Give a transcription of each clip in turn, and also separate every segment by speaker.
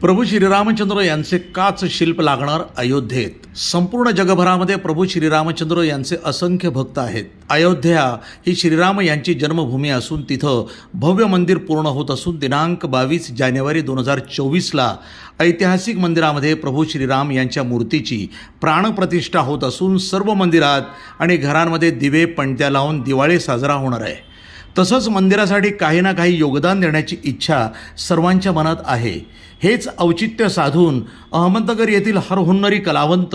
Speaker 1: प्रभू श्रीरामचंद्र यांचे काच शिल्प लागणार अयोध्येत. संपूर्ण जगभरामध्ये प्रभू श्रीरामचंद्र यांचे असंख्य भक्त आहेत. अयोध्या ही श्रीराम यांची जन्मभूमी असून तिथं भव्य मंदिर पूर्ण होत असून दिनांक बावीस जानेवारी दोन हजार चोवीसला ऐतिहासिक मंदिरामध्ये प्रभू श्रीराम यांच्या मूर्तीची प्राणप्रतिष्ठा होत असून सर्व मंदिरात आणि घरांमध्ये दिवे पणत्या लावून दिवाळी साजरा होणार आहे. तसंच मंदिरासाठी काही ना काही योगदान देण्याची इच्छा सर्वांच्या मनात आहे. हेच औचित्य साधून अहमदनगर येथील हरहुन्नरी कलावंत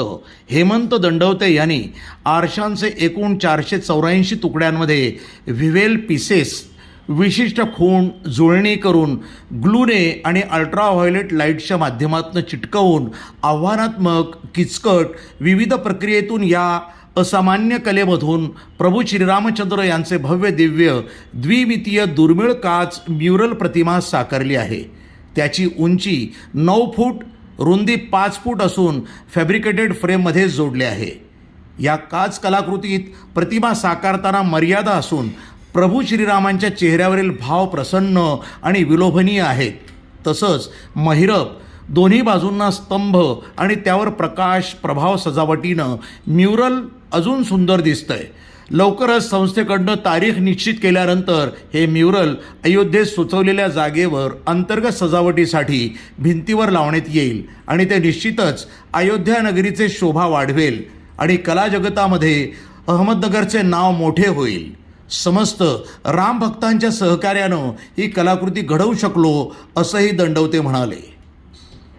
Speaker 1: हेमंत दंडवते यांनी आरशांचे एकूण चारशे चौऱ्याऐंशी तुकड्यांमध्ये व्हिवेल पिसेस विशिष्ट खूण जुळणी करून ग्लूने आणि अल्ट्राव्हायोलेट लाईटच्या माध्यमातून चिटकवून आव्हानात्मक किचकट विविध प्रक्रियेतून या असामान्य कलेमधून प्रभू श्रीरामचंद्र यांचे भव्य दिव्य द्विमितीय दुर्मिळ काच म्युरल प्रतिमा साकारली आहे. त्याची उंची नऊ फूट रुंदी पाच फूट असून फॅब्रिकेटेड फ्रेममध्ये जोडले आहे. या काच कलाकृतीत प्रतिमा साकारताना मर्यादा असून प्रभू श्रीरामांच्या चेहऱ्यावरील भाव प्रसन्न आणि विलोभनीय आहेत. तसंच महिरप दोन्ही बाजूंना स्तंभ आणि त्यावर प्रकाश प्रभाव सजावटीनं म्युरल अजून सुंदर दिसतंय. लवकरच संस्थेकडनं तारीख निश्चित केल्यानंतर हे म्युरल अयोध्येत सुचवलेल्या जागेवर अंतर्गत सजावटीसाठी भिंतीवर लावण्यात येईल आणि ते निश्चितच अयोध्या नगरीचे शोभा वाढवेल आणि कला जगतामध्ये अहमदनगरचे नाव मोठे होईल. समस्त रामभक्तांच्या सहकार्यानं ही कलाकृती घडवू शकलो असंही दंडवते म्हणाले.